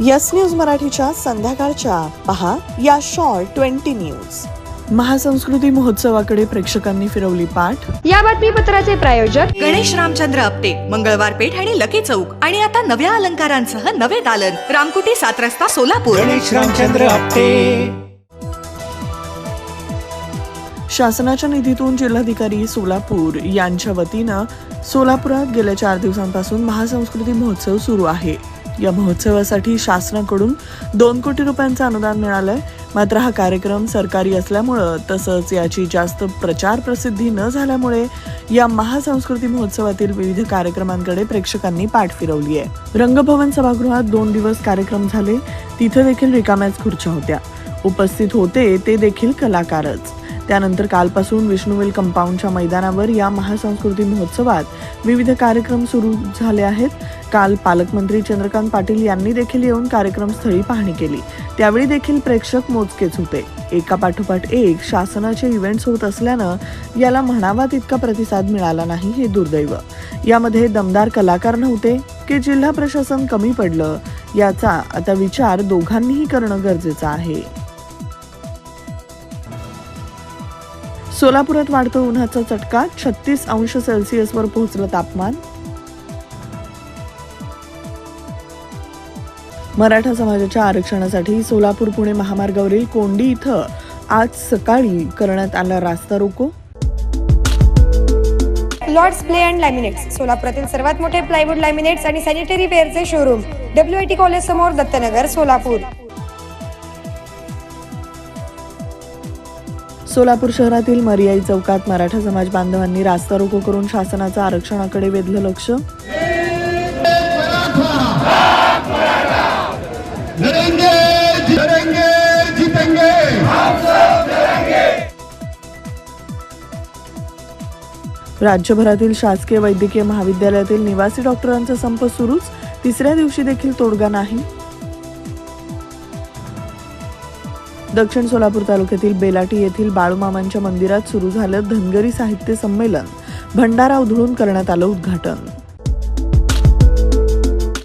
Yes news मराठीच्या संध्याकाळच्या. पहा या शॉर्ट ट्वेंटी न्यूज. महासंस्कृती महोत्सवाकडे प्रेक्षकांनी फिरवली पाठ. या बातमीपत्राचे प्रायोजक गणेश रामचंद्र आपटे मंगळवार पेठ आणि लकी चौक. आणि आता नव्या अलंकारांसह नवे दालन. रामकुटी सात रस्ता सोलापूर. गणेश रामचंद्र आपटे. शासनाच्या निधीतून जिल्हाधिकारी सोलापूर यांच्या वतीनं सोलापुरात गेल्या चार दिवसांपासून महासंस्कृती महोत्सव सुरू आहे. या महोत्सवासाठी शासनाकडून दोन कोटी रुपयांचं अनुदान मिळालं आहे मात्र हा कार्यक्रम सरकारी असल्यामुळं तसंच याची जास्त प्रचार प्रसिद्धी न झाल्यामुळे या महासंस्कृती महोत्सवातील विविध कार्यक्रमांकडे प्रेक्षकांनी पाठ फिरवली आहे रंगभवन सभागृहात दोन दिवस कार्यक्रम झाले. तिथे देखील रिकाम्याच खुर्च्या होत्या. उपस्थित होते ते देखील कलाकारच. त्यानंतर कालपासून विष्णुवेल कंपाऊंडच्या मैदानावर या महासंस्कृती महोत्सवात विविध कार्यक्रम सुरू झाले आहेत. काल पालकमंत्री चंद्रकांत पाटील यांनी देखील येऊन कार्यक्रमस्थळी पाहणी केली. त्यावेळी देखील प्रेक्षक मोजकेच होते. एका पाठोपाठ एक शासनाचे इव्हेंट्स होत असल्यानं याला म्हणावा तितका प्रतिसाद मिळाला नाही हे दुर्दैव. यामध्ये दमदार कलाकार नव्हते की जिल्हा प्रशासन कमी पडलं याचा आता विचार दोघांनीही करणं गरजेचं आहे. सोलापुरात वाढतो उन्हाचा चटका छत्तीस अंश सेल्सिअसवर पोहोचलं तापमान मराठा समाजाच्या आरक्षणासाठी सोलापूर पुणे महामार्गावरील कोंडी इथं आज सकाळी करण्यात आला रास्ता रोको. लॉर्ड्स प्ले अँड लॅमिनेट्स सोलापुरातील सर्वात मोठे प्लायवूड लॅमिनेट्स आणि sanitary वेअरचे showroom W I T college समोर दत्तनगर सोलापूर. सोलापूर शहरातील मरियाई चौकात मराठा समाज बांधवांनी रास्ता रोको करून शासनाचं आरक्षणाकडे वेधलं लक्ष. राज्यभरातील शासकीय वैद्यकीय महाविद्यालयातील निवासी डॉक्टरांचा संप सुरूच. तिसऱ्या दिवशी देखील तोडगा नाही. दक्षिण सोलापूर तालुक्यातील बेलाटी येथील बाळूमामांच्या मंदिरात सुरू झालं धनगरी साहित्य संमेलन. भंडारा उधळून करण्यात आलं उद्घाटन.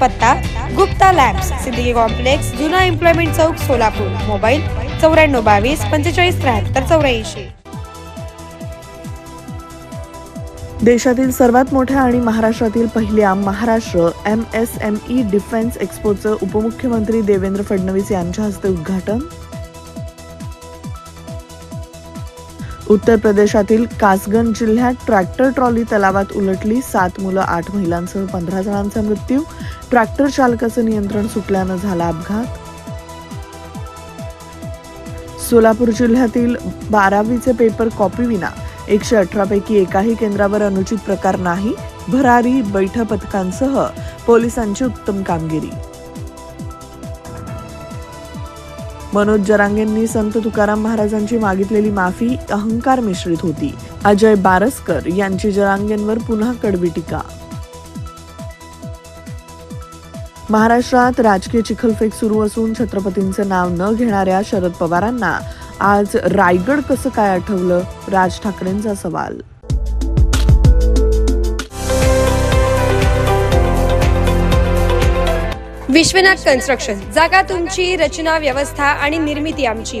पत्ता गुप्ता लॅब्स सिद्दीकी कॉम्प्लेक्स जुना एम्प्लॉयमेंट चौक सोलापूर. मोबाईल चौऱ्याण्णव बावीस पंचेचाळीस त्र्याहत्तर चौऱ्याऐंशी. देशातील सर्वात मोठ्या आणि महाराष्ट्रातील पहिल्या Maharashtra M S M E defence एक्सपोचं उपमुख्यमंत्री देवेंद्र फडणवीस यांच्या हस्ते उद्घाटन? उत्तर प्रदेशातील कासगंज जिल्ह्यात ट्रॅक्टर ट्रॉली तलावात उलटली सात मुलं आठ महिलांसह पंधरा जणांचा मृत्यू. ट्रॅक्टर चालकाचं नियंत्रण सुटल्यानं झाला अपघात. सोलापूर जिल्ह्यातील बारावीचे पेपर कॉपी विना एकशे अठरापैकी एकाही केंद्रावर अनुचित प्रकार नाही भरारी बैठ पथकांसह पोलिसांची उत्तम कामगिरी. मनोज जरांगेंनी संत तुकाराम महाराजांची मागितलेली माफी अहंकार मिश्रित होती. अजय बारसकर यांची जरांगेंवर पुन्हा कडवी टीका. महाराष्ट्रात राजकीय चिखलफेक सुरू असून छत्रपतींचं नाव न घेणाऱ्या शरद पवारांना आज रायगड कसं काय आठवलं? राज ठाकरेंचा सवाल. विश्वनाथ कन्स्ट्रक्शन. जागा तुमची रचना व्यवस्था आणि निर्मिती आमची.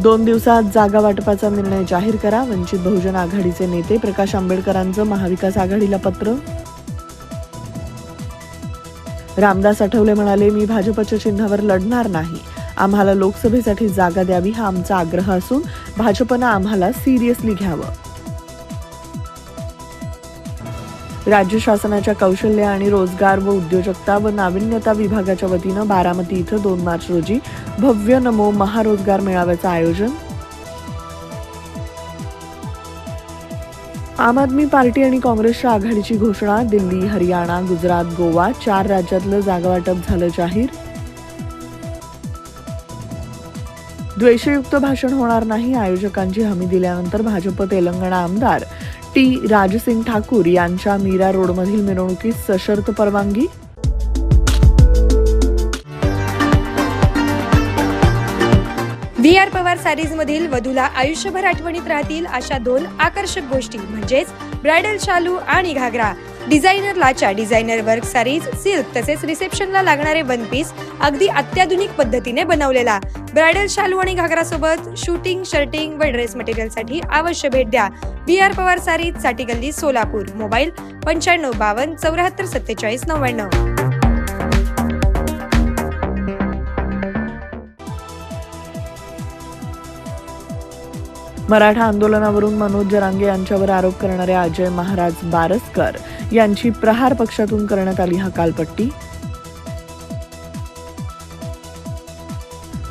दोन दिवसात जागा वाटपाचा निर्णय जाहीर करा. वंचित बहुजन आघाडीचे नेते प्रकाश आंबेडकरांचं महाविकास आघाडीला पत्र. रामदास आठवले म्हणाले मी भाजपच्या चिन्हावर लढणार नाही. आम्हाला लोकसभेसाठी जागा द्यावी हा आमचा आग्रह असून भाजपनं आम्हाला सिरियसली घ्यावं. राज्य शासनाच्या कौशल्य आणि रोजगार व उद्योजकता व नाविन्यता विभागाच्या वतीनं बारामती इथं दोन मार्च रोजी भव्य नमो महारोजगार मेळाव्याचं आयोजन. आम आदमी पार्टी आणि काँग्रेसच्या आघाडीची घोषणा दिल्ली हरियाणा गुजरात गोवा चार राज्यातलं जागावाटप झालं जाहीर. द्वेषयुक्त भाषण होणार नाही आयोजकांची हमी दिल्यानंतर भाजप तेलंगणा आमदार टी राजसिंग ठाकूर यांच्या मीरा रोडमधील मिरवणुकीस सशर्त परवानगी? व्ही आर पवार सॅरीजमधील वधूला आयुष्यभर आठवणीत राहतील अशा दोन आकर्षक गोष्टी म्हणजेच ब्रायडल शालू आणि घागरा. डिझायनरलाच्या डिझायनर वर्क सारीज सिल्क तसेच रिसेप्शनला लागणारे वन पीस अगदी अत्याधुनिक पद्धतीने बनवलेला. ब्रायडल शालू आणि घागरा सोबत शूटिंग शर्टिंग व ड्रेस मटेरियलसाठी अवश्य भेट द्या. बी आर पवार सारीजसाठी गल्ली सोलापूर. मोबाईल पंच्याण्णव बावन्न चौऱ्याहत्तर सत्तेचाळीस नव्याण्णव. मराठा आंदोलनावरून मनोज जरांगे यांच्यावर आरोप करणारे अजय महाराज बारसकर. यांची प्रहार पक्षातून करण्यात आली हकालपट्टी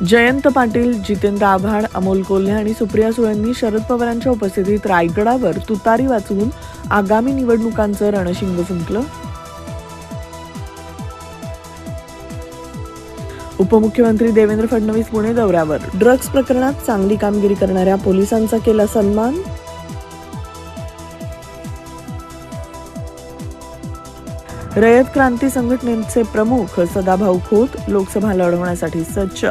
जयंत पाटील जितेंद्र आव्हाड अमोल कोल्हे आणि सुप्रिया सुळेंनी शरद पवारांच्या उपस्थितीत रायगडावर तुतारी वाचवून आगामी निवडणुकांचं रणशिंग फुंकलं. उपमुख्यमंत्री देवेंद्र फडणवीस पुणे दौऱ्यावर. ड्रग्ज प्रकरणात चांगली कामगिरी करणाऱ्या पोलिसांचा केला सन्मान? रयत क्रांती संघटनेचे प्रमुख सदाभाऊ खोत लोकसभा लढवण्यासाठी सज्ज.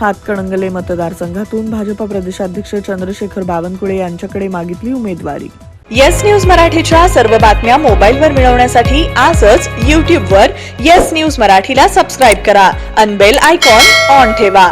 हातकणंगले मतदारसंघातून भाजपा प्रदेशाध्यक्ष चंद्रशेखर बावनकुळे यांच्याकडे मागितली उमेदवारी. येस न्यूज मराठीच्या सर्व बातम्या मोबाईलवर मिळवण्यासाठी आजच यूट्यूबवर येस न्यूज मराठीला सबस्क्राईब करा अनबेल आयकॉन ऑन ठेवा.